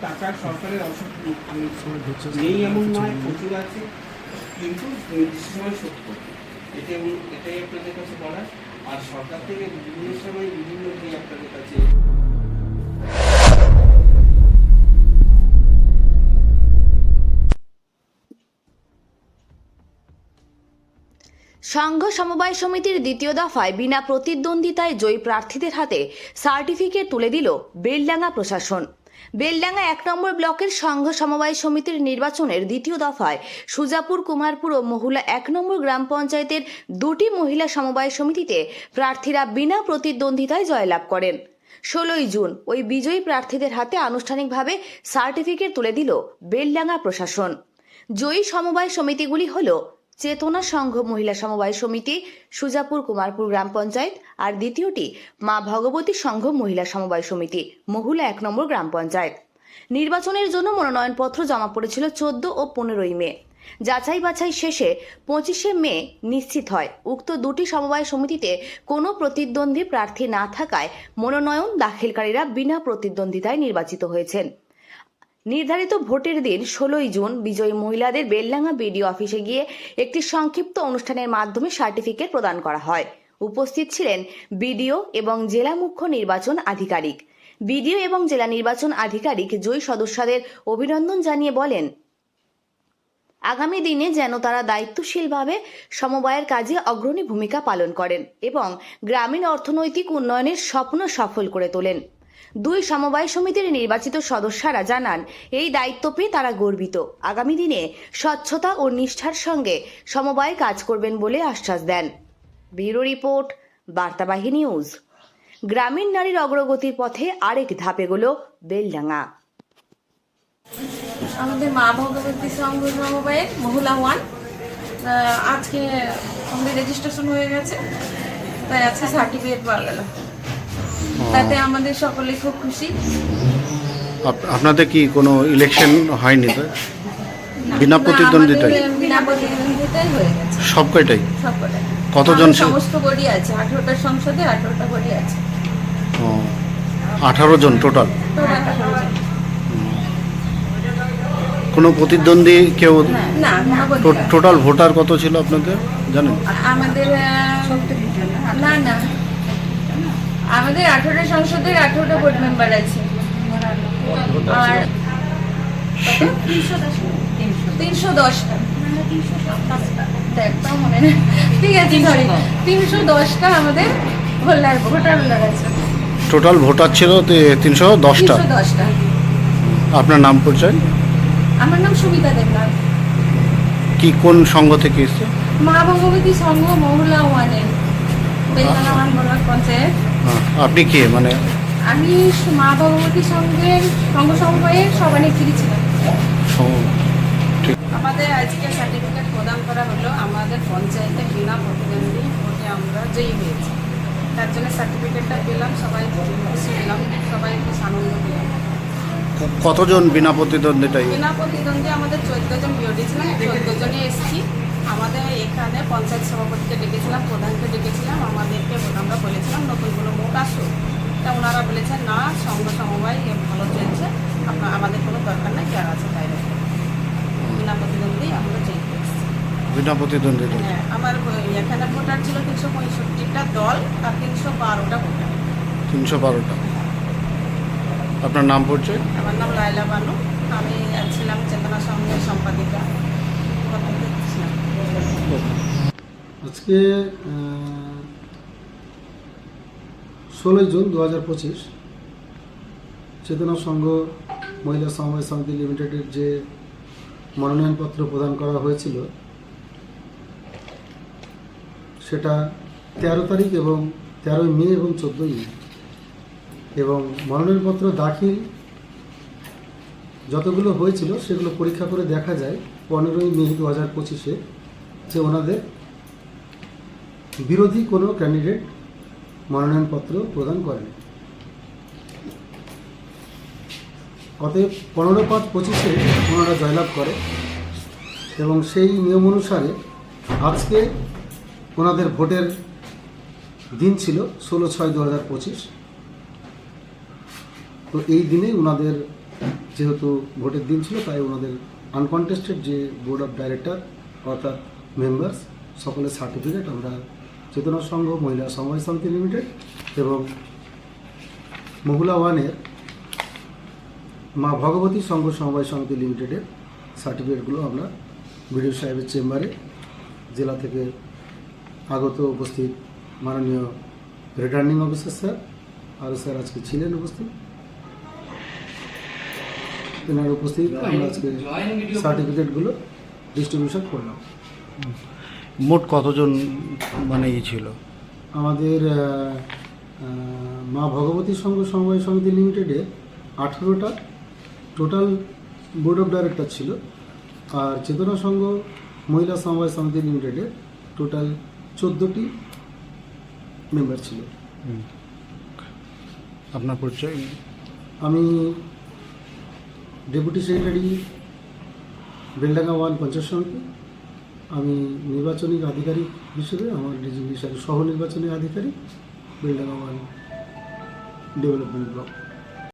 টাকা সরকারের অসুখ নেই। এমন নয় প্রচুর আছে কিন্তু নির্দিষ্ট সময় শোধ করতে এটা এমন- এটাই আপনাদের কাছে বলার। আর সরকার থেকে বিভিন্ন সময় বিভিন্ন কি আপনাদের কাছে সংঘ সমবায় সমিতির দ্বিতীয় দফায় বিনা প্রতিদ্বন্দ্বিতায় জয়ী প্রার্থীদের হাতে সার্টিফিকেট তুলে দিল বেলডাঙ্গা প্রশাসন। বেলডাঙ্গা এক নম্বর ব্লকের সংঘ সমবায় সমিতির নির্বাচনের দ্বিতীয় দফায় সুজাপুর, কুমারপুর ও মহুলা এক নম্বর গ্রাম পঞ্চায়েতের দুটি মহিলা সমবায় সমিতিতে প্রার্থীরা বিনা প্রতিদ্বন্দ্বিতায় জয়লাভ করেন। ষোলোই জুন ওই বিজয়ী প্রার্থীদের হাতে আনুষ্ঠানিকভাবে সার্টিফিকেট তুলে দিল বেলডাঙ্গা প্রশাসন। জয়ী সমবায় সমিতিগুলি হল চেতনা সংঘ মহিলা সমবায় সমিতি, সুজাপুর কুমারপুর গ্রাম পঞ্চায়েত আর দ্বিতীয়টি মা ভগবতী সংঘ মহিলা সমবায় সমিতি, মহুলা এক নম্বর গ্রাম পঞ্চায়েত। নির্বাচনের জন্য মনোনয়নপত্র জমা পড়েছিল চোদ্দ ও পনেরোই মে। যাচাই বাছাই শেষে পঁচিশে মে নিশ্চিত হয়। উক্ত দুটি সমবায় সমিতিতে কোনো প্রতিদ্বন্দ্বী প্রার্থী না থাকায় মনোনয়ন দাখিলকারীরা বিনা প্রতিদ্বন্দ্বিতায় নির্বাচিত হয়েছেন। নির্ধারিত ভোটের দিন ষোলোই জুন বিজয়ী মহিলাদের বেলডাঙ্গা বিডিও অফিসে গিয়ে একটি সংক্ষিপ্ত অনুষ্ঠানের মাধ্যমে সার্টিফিকেট প্রদান করা হয়। উপস্থিত ছিলেন বিডিও এবং জেলা মুখ্য নির্বাচন আধিকারিক। বিডিও এবং জেলা নির্বাচন আধিকারিক জয়ী সদস্যদের অভিনন্দন জানিয়ে বলেন, আগামী দিনে যেন তারা দায়িত্বশীলভাবে সমবায়ের কাজে অগ্রণী ভূমিকা পালন করেন এবং গ্রামীণ অর্থনৈতিক উন্নয়নের স্বপ্ন সফল করে তোলেন। দুই সমবায় সমিতির নির্বাচিত সদস্যরা জানান, এই দায়িত্ব পেয়ে তারা গর্বিত। আগামী দিনে স্বচ্ছতা ও নিষ্ঠার সঙ্গে সমবায় কাজ করবেন বলে আশ্বাস দেন। ব্যুরো রিপোর্ট, বার্তাবাহী নিউজ। গ্রামীণ নারীর অগ্রগতির পথে আরেক ধাপে গেল বেলডাঙ্গা। আমাদের মা ভগবতী সংঘ সমবায়ের মহুলা ওয়ান। আজকে আমাদের রেজিস্ট্রেশন হয়ে গেছে। তাই আজকে সার্টিফিকেট পাওয়া গেল। তাতে আমাদের সকলে খুব খুশি। আপনাদের কি কোনো ইলেকশন হয়নি তো? বিনা প্রতিদ্বন্দ্বিতায়? বিনা প্রতিদ্বন্দ্বিতায় হয়ে গেছে। সব কয়টাই? কতজন সমস্ত বডি আছে আঠারোটা সংসদে আঠারোটা বডি আছে। আঠারো জন টোটাল টোটাল 18 জন। কোনো প্রতিদ্বন্দ্বী কেউ টোটাল ভোটার কত ছিল আপনাদের? জানেন? আমাদের না না। আমাদের আঠারোটা সংসদের আঠারোটা বোর্ড মেম্বার আছে। আর তিনশো দশটা। মনে ঠিক আছে সরি তিনশো দশটা আমাদের হোল্ডার ভোটার হোল্ডার আছে। টোটাল ভোটার ছিল তিনশো দশটা। দশটা। আপনার নাম পরিচয়? আমার নাম সুমিতা দেবনাথ। কি কোন সংঘ থেকে এসছে? মা ভগবতী সংঘ মহুলা ওয়ানের। বেলতলা ওয়ান পঞ্চায়েত। আপনি কে? মানে আমি মা ভগবতী সংঘের সংঘ সমবায়ের সভানেত্রী ছিলাম। আমাদের আজকে সার্টিফিকেট প্রদান করা হলো। আমাদের পঞ্চায়েতে বিনা প্রতিদ্বন্দ্বী ভোটে আমরা জয়ী হয়েছি। তার জন্য সার্টিফিকেটটা পেলাম সবাই খুশি পেলাম সবাই খুব আনন্দ পেলাম। কতজন বিনা প্রতিদ্বন্দ্বিতায়? বিনা প্রতিদ্বন্দ্বী আমাদের চোদ্দ জন বিওডি ছিলাম চোদ্দ জনে এসেছি। আমাদের এখানে পঞ্চায়েত সভাপতিকে ডেকেছিলাম প্রধানকে ডেকেছিলাম আমাদেরকে আমরা বলেছিলাম নতুন কোনো মুখ আসুক। তা ওনারা বলেছেন না সংঘ সমবায় ভালো চলছে। আপনার আমাদের কোনো দরকার নাই যারা আছে তাই। বিনা প্রতিদ্বন্দ্বী আমরা জয়ী বিনা হ্যাঁ, আমার এখানে ভোটার ছিল তিনশো পঁয়ষট্টিটা দল আর তিনশো বারোটা ভোটার। তিনশো বারোটা। আপনার নাম আমার নাম লাইলা বানু। আমি ছিলাম চেতনা সংঘের সম্পাদিকা। আজকে ষোলোই জুন দু হাজার পঁচিশ চেতনা সংঘ মহিলা সমবায় সমিতি লিমিটেডের যে মনোনয়নপত্র প্রদান করা হয়েছিল, সেটা তেরো তারিখ এবং তেরোই মে এবং চোদ্দোই মে। এবং মনোনয়নপত্র দাখিল যতগুলো হয়েছিল সেগুলো পরীক্ষা করে দেখা যায়। পনেরোই মে দু হাজার পঁচিশে যে ওনাদের বিরোধী কোনো ক্যান্ডিডেট মনোনয়নপত্র প্রদান করেন। অতএব পনেরো পাঁচ পঁচিশে ওনারা জয়লাভ করে এবং সেই নিয়ম অনুসারে আজকে ওনাদের ভোটের দিন ছিল ষোলো ছয় দু হাজার পঁচিশ। তো এই দিনে ওনাদের যেহেতু ভোটের দিন ছিল, তাই ওনাদের আনকনটেস্টেড যে বোর্ড অফ ডাইরেক্টর অর্থাৎ মেম্বার্স সকলের সার্টিফিকেট আমরা চেতনা সংঘ, মহিলা সমাজ সমিতি লিমিটেড এবং মহুলা ওয়ানের মা ভগবতী সংঘ সমবায় সমিতি লিমিটেডের সার্টিফিকেটগুলো আমরা বিডিও সাহেবের চেম্বারে জেলা থেকে আগত উপস্থিত মাননীয় রিটার্নিং অফিসার স্যার আরও স্যার আজকে ছিলেন উপস্থিত। তেনার উপস্থিত আমরা আজকে সার্টিফিকেটগুলো ডিস্ট্রিবিউশন করলাম মোট কতজন মানে ই ছিল? আমাদের মা ভগবতী সংঘ সমবায় সমিতি লিমিটেডে আঠেরোটা টোটাল বোর্ড অফ ডাইরেক্টর ছিল। আর চেতনা সংঘ মহিলা সমবায় সমিতি লিমিটেডে টোটাল চোদ্দোটি মেম্বার ছিল। আপনার পরিচয়? আমি ডেপুটি সেক্রেটারি বেলডাঙ্গা ওয়ান আমি নির্বাচনী আধিকারিক হিসেবে আমার ডিজি সহ নির্বাচনী আধিকারিক বেলডাঙ্গা ওয়ান ডেভেলপমেন্ট ব্লক।